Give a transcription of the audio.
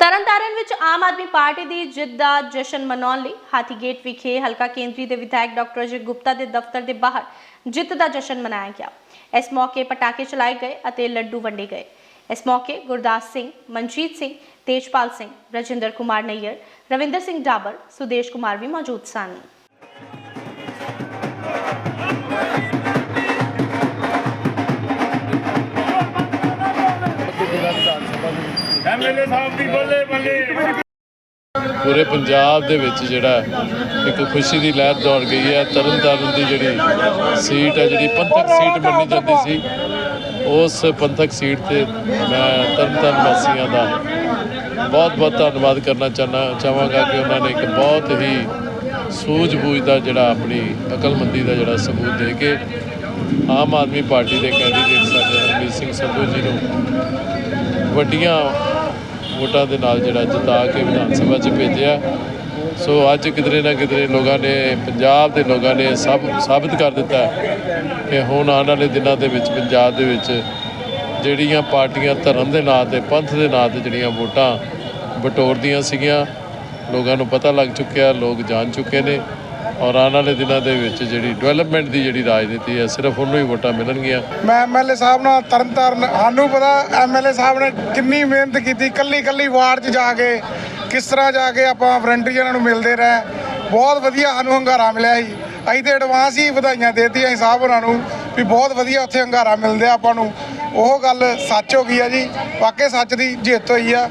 ਤਰਨਤਾਰਨ ਵਿੱਚ ਆਮ ਆਦਮੀ ਪਾਰਟੀ ਦੀ ਜਿੱਤ ਦਾ ਜਸ਼ਨ ਮਨਾਉਣ ਲਈ ਹਾਥੀਗੇਟ ਵਿਖੇ ਹਲਕਾ ਕੇਂਦਰੀ ਦੇ ਵਿਧਾਇਕ ਡਾਕਟਰ ਅਜੇ ਗੁਪਤਾ ਦੇ ਦਫ਼ਤਰ ਦੇ ਬਾਹਰ ਜਿੱਤ ਦਾ ਜਸ਼ਨ ਮਨਾਇਆ ਗਿਆ। ਇਸ ਮੌਕੇ ਪਟਾਕੇ ਚਲਾਏ ਗਏ ਅਤੇ ਲੱਡੂ ਵੰਡੇ ਗਏ। ਇਸ ਮੌਕੇ ਗੁਰਦਾਸ ਸਿੰਘ, ਮਨਜੀਤ ਸਿੰਘ, ਤੇਜਪਾਲ ਸਿੰਘ, ਰਜਿੰਦਰ ਕੁਮਾਰ ਨਈਅਰ, ਰਵਿੰਦਰ ਸਿੰਘ ਡਾਬਰ, ਸੁਦੇਸ਼ ਕੁਮਾਰ ਵੀ ਮੌਜੂਦ ਸਨ। ਐਮਐਲਏ ਸਾਹਿਬ ਦੀ ਬੱਲੇ ਬੱਲੇ। ਪੂਰੇ ਪੰਜਾਬ ਦੇ ਵਿੱਚ ਜਿਹੜਾ ਇੱਕ ਖੁਸ਼ੀ ਦੀ ਲਹਿਰ ਦੌੜ ਗਈ ਹੈ। ਤਰਨਤਾਰਨ ਦੀ ਜਿਹੜੀ ਸੀਟ ਹੈ, ਜਿਹੜੀ ਪੰਥਕ ਸੀਟ ਮੰਨੀ ਜਾਂਦੀ ਸੀ, ਉਸ ਪੰਥਕ ਸੀਟ ਤੇ ਮੈਂ ਤਰਨਤਾਰਨ ਵਾਸੀਆਂ ਦਾ ਬਹੁਤ ਬਹੁਤ ਧੰਨਵਾਦ ਕਰਨਾ ਚਾਹਨਾ, ਚਾਹਾਂਗਾ ਕਿ ਉਹਨਾਂ ਨੇ ਇੱਕ ਬਹੁਤ ਹੀ ਸੂਝ-ਬੂਝ ਦਾ ਜਿਹੜਾ ਆਪਣੀ ਅਕਲਮੰਦੀ ਦਾ ਜਿਹੜਾ ਸਬੂਤ ਦੇ ਕੇ ਆਮ ਆਦਮੀ ਪਾਰਟੀ ਦੇ ਕੈਂਡੀਡੇਟ ਸਾਡੇ ਹਰਮੀਤ ਸਿੰਘ ਸੰਧੂ ਜੀ ਨੂੰ ਵੱਡੀਆਂ ਵੋਟਾਂ ਦੇ ਨਾਲ ਜਿਹੜਾ ਜਿਤਾ ਕੇ ਵਿਧਾਨ ਸਭਾ 'ਚ ਭੇਜਿਆ। ਸੋ ਅੱਜ ਕਿਧਰੇ ਨਾ ਕਿਧਰੇ ਲੋਕਾਂ ਨੇ, ਪੰਜਾਬ ਦੇ ਲੋਕਾਂ ਨੇ ਸਭ ਸਾਬਿਤ ਕਰ ਦਿੱਤਾ ਕਿ ਹੁਣ ਆਉਣ ਵਾਲੇ ਦਿਨਾਂ ਦੇ ਵਿੱਚ ਪੰਜਾਬ ਦੇ ਵਿੱਚ ਜਿਹੜੀਆਂ ਪਾਰਟੀਆਂ ਧਰਮ ਦੇ ਨਾਂ ਤੇ, ਪੰਥ ਦੇ ਨਾਂ ਤੇ ਜਿਹੜੀਆਂ ਵੋਟਾਂ ਬਟੋਰਦੀਆਂ ਸੀਗੀਆਂ, ਲੋਕਾਂ ਨੂੰ ਪਤਾ ਲੱਗ ਚੁੱਕਿਆ, ਲੋਕ ਜਾਣ ਚੁੱਕੇ ਨੇ। ਔਰ ਆਉਣ ਵਾਲੇ ਦਿਨਾਂ ਦੇ ਵਿੱਚ ਜਿਹੜੀ ਡਿਵੈਲਪਮੈਂਟ ਦੀ ਜਿਹੜੀ ਰਾਜਨੀਤੀ ਹੈ, ਸਿਰਫ ਉਹਨੂੰ ਹੀ ਵੋਟਾਂ ਮਿਲਣਗੀਆਂ। ਮੈਂ ਐਮਐਲਏ ਸਾਹਿਬ ਨਾਲ ਤਰਨਤਾਰਨ, ਸਾਨੂੰ ਪਤਾ ਐਮਐਲਏ ਸਾਹਿਬ ਨੇ ਕਿੰਨੀ ਮਿਹਨਤ ਕੀਤੀ ਕੱਲੀ ਕੱਲੀ ਵਾਰਡ 'ਚ ਜਾ ਕੇ ਕਿਸ ਤਰ੍ਹਾਂ ਜਾ ਕੇ ਆਪਾਂ ਵਲੰਟੀਅਰਾਂ ਨੂੰ ਮਿਲਦੇ ਰਹੇ। ਬਹੁਤ ਵਧੀਆ ਸਾਨੂੰ ਹੰਗਾਰਾ ਮਿਲਿਆ ਸੀ। ਅਸੀਂ ਤੇ ਐਡਵਾਂਸ ਹੀ ਵਧਾਈਆਂ ਦੇਤੀਆਂ ਸੀ ਸਾਹਿਬ ਉਹਨਾਂ ਨੂੰ ਵੀ ਬਹੁਤ ਵਧੀਆ ਉੱਥੇ ਹੰਗਾਰਾ ਮਿਲਦੇ ਆ ਆਪਾਂ ਨੂੰ। ਉਹ ਗੱਲ ਸੱਚ ਹੋ ਗਈ ਆ ਜੀ। ਵਾਕਿਆ ਸੱਚ ਦੀ ਜਿੱਤ ਹੋਈ ਆ।